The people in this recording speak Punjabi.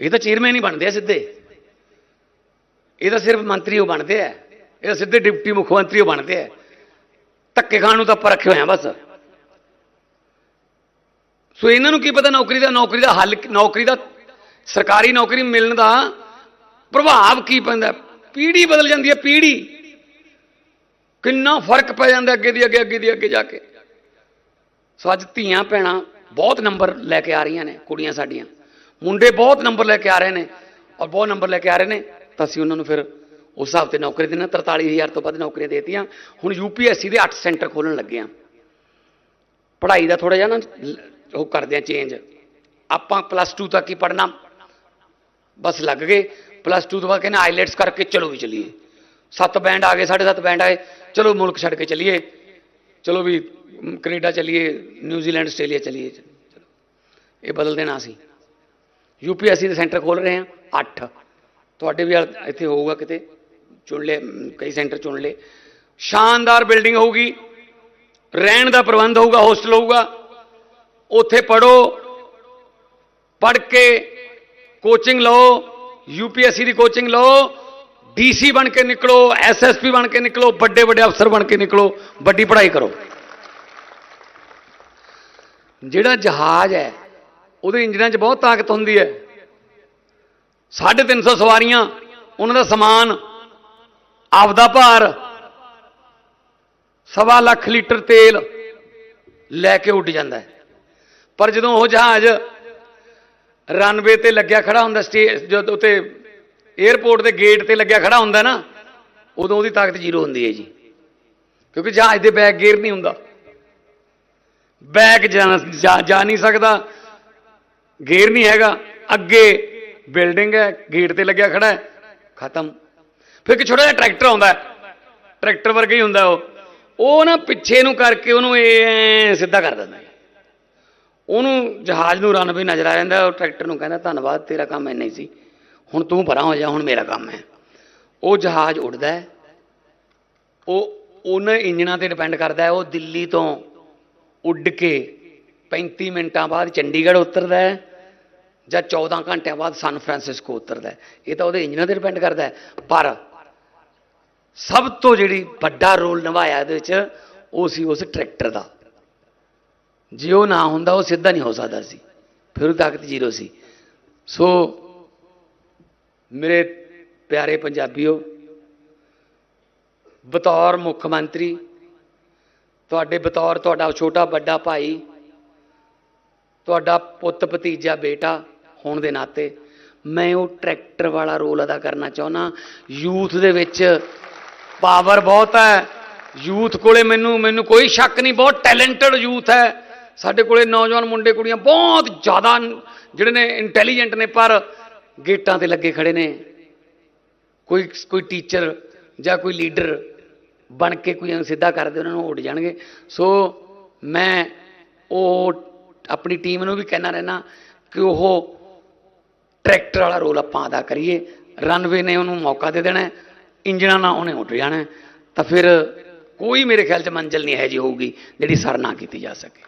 ਇਹ ਤਾਂ ਚੇਅਰਮੈਨ ਹੀ ਬਣਦੇ ਆ ਸਿੱਧੇ। ਇਹ ਤਾਂ ਸਿਰਫ ਮੰਤਰੀ ਉਹ ਬਣਦੇ ਆ। ਇਹ ਤਾਂ ਸਿੱਧੇ ਡਿਪਟੀ ਮੁੱਖ ਮੰਤਰੀ ਉਹ ਬਣਦੇ ਆ। ਧੱਕੇ ਖਾਣ ਨੂੰ ਤਾਂ ਆਪਾਂ ਰੱਖੇ ਹੋਏ ਆ ਬਸ। ਸੋ ਇਹਨਾਂ ਨੂੰ ਕੀ ਪਤਾ ਨੌਕਰੀ ਦਾ ਨੌਕਰੀ ਦਾ ਹੱਲ, ਨੌਕਰੀ ਦਾ, ਸਰਕਾਰੀ ਨੌਕਰੀ ਮਿਲਣ ਦਾ ਪ੍ਰਭਾਵ ਕੀ ਪੈਂਦਾ ਪੀੜ੍ਹੀ ਬਦਲ ਜਾਂਦੀ ਹੈ, ਪੀੜ੍ਹੀ। ਕਿੰਨਾ ਫ਼ਰਕ ਪੈ ਜਾਂਦਾ ਅੱਗੇ ਦੀ, ਅੱਗੇ ਅੱਗੇ ਦੀ, ਅੱਗੇ ਜਾ ਕੇ। ਸੋ ਅੱਜ ਧੀਆਂ, ਭੈਣਾਂ ਬਹੁਤ ਨੰਬਰ ਲੈ ਕੇ ਆ ਰਹੀਆਂ ਨੇ, ਕੁੜੀਆਂ ਸਾਡੀਆਂ। ਮੁੰਡੇ ਬਹੁਤ ਨੰਬਰ ਲੈ ਕੇ ਆ ਰਹੇ ਨੇ ਔਰ ਬਹੁਤ ਨੰਬਰ ਲੈ ਕੇ ਆ ਰਹੇ ਨੇ ਤਾਂ ਅਸੀਂ ਉਹਨਾਂ ਨੂੰ ਫਿਰ ਉਸ ਹਿਸਾਬ ਤੇ ਨੌਕਰੀ ਦੇਣਾ 43000 ਤੋਂ ਵੱਧ ਨੌਕਰੀਆਂ ਦੇਤੀਆਂ। ਹੁਣ ਯੂਪੀਐਸਸੀ ਦੇ 8 ਸੈਂਟਰ ਖੋਲਣ ਲੱਗੇ ਆ। ਪੜ੍ਹਾਈ ਦਾ ਥੋੜਾ ਜਿਹਾ ਨਾ ਉਹ ਕਰਦੇ ਆ ਚੇਂਜ ਆਪਾਂ ਪਲੱਸ 2 ਤੱਕ ਹੀ ਪੜ੍ਹਨਾ। ਬਸ ਲੱਗ ਗਏ। ਪਲੱਸ 2 ਤੋਂ ਬਾਅਦ ਕਹਿੰਦੇ ਆਈਲੈਟਸ ਕਰਕੇ ਚਲੋ ਵੀ ਚਲੀਏ। ਸੱਤ ਬੈਂਡ ਆ ਗਏ ਸਾਢੇ ਸੱਤ ਬੈਂਡ ਆਏ। ਚਲੋ ਮੁਲਕ ਛੱਡ ਕੇ ਚਲੀਏ। ਚਲੋ ਵੀ ਮ, ਕੈਨੇਡਾ ਚਲੀਏ ਨਿਊਜ਼ੀਲੈਂਡ ਆਸਟ੍ਰੇਲੀਆ ਚਲੀਏ। ਚਲੋ ਇਹ ਬਦਲ ਦੇਣਾ ਅਸੀਂ। ਯੂਪੀਐਸਸੀ ਦੇ ਸੈਂਟਰ ਖੋਲ ਰਹੇ ਹਾਂ 8 ਤੁਹਾਡੇ ਵੀ ਇੱਥੇ ਹੋਊਗਾ ਕਿਤੇ, ਚੁਣ ਲੈ ਕਈ ਸੈਂਟਰ ਚੁਣ ਲੈ ਸ਼ਾਨਦਾਰ ਬਿਲਡਿੰਗ ਹੋਊਗੀ, ਰਹਿਣ ਦਾ ਪ੍ਰਬੰਧ ਹੋਊਗਾ, ਹੋਸਟਲ ਹੋਊਗਾ। ਉੱਥੇ ਪੜੋ ਪੜ ਕੇ ਕੋਚਿੰਗ ਲਓ ਯੂਪੀਐਸਸੀ ਦੀ ਕੋਚਿੰਗ ਲਓ ਡੀਸੀ ਬਣ ਕੇ ਨਿਕਲੋ ਐਸਐਸਪੀ ਬਣ ਕੇ ਨਿਕਲੋ, ਵੱਡੇ ਵੱਡੇ ਅਫਸਰ ਬਣ ਕੇ ਨਿਕਲੋ, ਵੱਡੀ ਪੜ੍ਹਾਈ ਕਰੋ। ਜਿਹੜਾ ਜਹਾਜ਼ ਹੈ ਉਹਦੇ ਇੰਜਨਾਂ 'ਚ ਬਹੁਤ ਤਾਕਤ ਹੁੰਦੀ ਹੈ। 350 ਸਵਾਰੀਆਂ, ਉਹਨਾਂ ਦਾ ਸਮਾਨ, ਆਪਦਾ ਭਾਰ, ਸਵਾ ਲੱਖ ਲੀਟਰ ਤੇਲ ਲੈ ਕੇ ਉੱਡ ਜਾਂਦਾ ਹੈ। ਪਰ ਜਦੋਂ ਉਹ ਜਹਾਜ਼ ਰਨਵੇ ਤੇ ਲੱਗਿਆ ਖੜਾ ਹੁੰਦਾ ਸਟੇਜ ਜਦੋਂ ਉਤੇ 에ਅਰਪੋਰਟ ਦੇ ਗੇਟ ਤੇ ਲੱਗਿਆ ਖੜਾ ਹੁੰਦਾ ਨਾ, ਉਦੋਂ ਉਹਦੀ ਤਾਕਤ ਜ਼ੀਰੋ ਹੁੰਦੀ ਹੈ ਜੀ। ਕਿਉਂਕਿ ਜਹਾਜ਼ ਦੇ ਬੈਕ ਗੇਅਰ ਨਹੀਂ ਹੁੰਦਾ। ਬੈਕ ਜਾ ਜਾ- ਜਾ ਨਹੀਂ ਸਕਦਾ ਗੇਅਰ ਨਹੀਂ ਹੈਗਾ। ਅੱਗੇ ਬਿਲਡਿੰਗ ਹੈ, ਗੇਟ ਤੇ ਲੱਗਿਆ ਖੜਾ ਹੈ, ਖਤਮ। ਫਿਰ ਇੱਕ ਛੋਟਾ ਜਿਹਾ ਟਰੈਕਟਰ ਆਉਂਦਾ ਟਰੈਕਟਰ ਵਰਗਾ ਹੀ ਹੁੰਦਾ ਉਹ। ਉਹ ਨਾ ਪਿੱਛੇ ਨੂੰ ਕਰਕੇ ਉਹਨੂੰ ਇਹ ਸਿੱਧਾ ਕਰ ਦਿੰਦਾ ਉਹਨੂੰ ਜਹਾਜ਼ ਨੂੰ ਰਨ ਵੀ ਨਜ਼ਰ ਆ ਜਾਂਦਾ ਉਹ ਟਰੈਕਟਰ ਨੂੰ ਕਹਿੰਦਾ, ਧੰਨਵਾਦ, ਤੇਰਾ ਕੰਮ ਇੰਨਾ ਹੀ ਸੀ। ਹੁਣ ਤੂੰ ਪਰਾਂ ਹੋ ਜਾ, ਹੁਣ ਮੇਰਾ ਕੰਮ ਹੈ। ਉਹ ਜਹਾਜ਼ ਉੱਡਦਾ ਹੈ। ਉਹ ਉਹਨਾਂ ਇੰਜਣਾਂ ਤੇ ਡਿਪੈਂਡ ਕਰਦਾ ਹੈ। ਉਹ ਦਿੱਲੀ ਤੋਂ ਉੱਡ ਕੇ 35 ਮਿੰਟਾਂ ਬਾਅਦ ਚੰਡੀਗੜ੍ਹ ਉਤਰਦਾ ਹੈ। ਜਾਂ 14 ਘੰਟਿਆਂ ਬਾਅਦ ਸਨ ਫਰਾਂਸਿਸਕੋ ਉਤਰਦਾ ਇਹ ਤਾਂ ਉਹਦੇ ਇੰਜਨਾਂ ਤੇ ਡਿਪੈਂਡ ਕਰਦਾ ਪਰ ਸਭ ਤੋਂ ਜਿਹੜੀ ਵੱਡਾ ਰੋਲ ਨਿਭਾਇਆ ਇਹਦੇ ਵਿੱਚ, ਉਹ ਸੀ ਉਸ ਟਰੈਕਟਰ ਦਾ। ਜੇ ਉਹ ਨਾ ਹੁੰਦਾ, ਉਹ ਸਿੱਧਾ ਨਹੀਂ ਹੋ ਸਕਦਾ ਸੀ। ਫਿਰ ਉਹ ਤਾਕਤ ਜ਼ੀਰੋ ਸੀ। ਸੋ ਮੇਰੇ ਪਿਆਰੇ ਪੰਜਾਬੀਓ, ਬਤੌਰ ਮੁੱਖ ਮੰਤਰੀ, ਤੁਹਾਡੇ ਬਤੌਰ ਤੁਹਾਡਾ ਛੋਟਾ ਵੱਡਾ ਭਾਈ, ਤੁਹਾਡਾ ਪੁੱਤ ਭਤੀਜਾ ਬੇਟਾ ਹੋਣ ਦੇ ਨਾਤੇ ਮੈਂ ਉਹ ਟਰੈਕਟਰ ਵਾਲਾ ਰੋਲ ਅਦਾ ਕਰਨਾ ਚਾਹੁੰਦਾ। ਯੂਥ ਦੇ ਵਿੱਚ ਪਾਵਰ ਬਹੁਤ ਹੈ। ਯੂਥ ਕੋਲੇ ਮੈਨੂੰ ਮੈਨੂੰ ਕੋਈ ਸ਼ੱਕ ਨਹੀਂ, ਬਹੁਤ ਟੈਲੈਂਟਡ ਯੂਥ ਹੈ। ਸਾਡੇ ਕੋਲੇ ਨੌਜਵਾਨ ਮੁੰਡੇ, ਕੁੜੀਆਂ ਬਹੁਤ ਜ਼ਿਆਦਾ ਜਿਹੜੇ ਨੇ ਇੰਟੈਲੀਜੈਂਟ ਨੇ, ਪਰ ਗੇਟਾਂ ਤੇ ਲੱਗੇ ਖੜੇ ਨੇ। ਕੋਈ ਕੋਈ ਟੀਚਰ ਜਾਂ ਕੋਈ ਲੀਡਰ ਬਣ ਕੇ ਕੋਈ ਨੂੰ ਸਿੱਧਾ ਕਰਦੇ ਉਹਨਾਂ ਨੂੰ ਉੱਡ ਜਾਣਗੇ। ਸੋ ਮੈਂ ਉਹ ਆਪਣੀ ਟੀਮ ਨੂੰ ਵੀ ਕਹਿਣਾ ਰਹਿਣਾ ਕਿ ਉਹ ਟਰੈਕਟਰ ਵਾਲਾ ਰੋਲ ਆਪਾਂ ਅਦਾ ਕਰੀਏ ਰਨਵੇ ਨੇ ਉਹਨੂੰ ਮੌਕਾ ਦੇ ਦੇਣਾ ਹੈ, ਇੰਜਣਾਂ ਨਾਲ ਉਹਨੇ ਉੱਡ ਜਾਣਾ ਤਾਂ ਫਿਰ ਕੋਈ ਮੇਰੇ ਖਿਆਲ 'ਚ ਮੰਜ਼ਿਲ ਨਹੀਂ ਹੈ ਜੀ ਹੋਊਗੀ ਜਿਹੜੀ ਸਰ ਨਾ ਕੀਤੀ ਜਾ ਸਕੇ।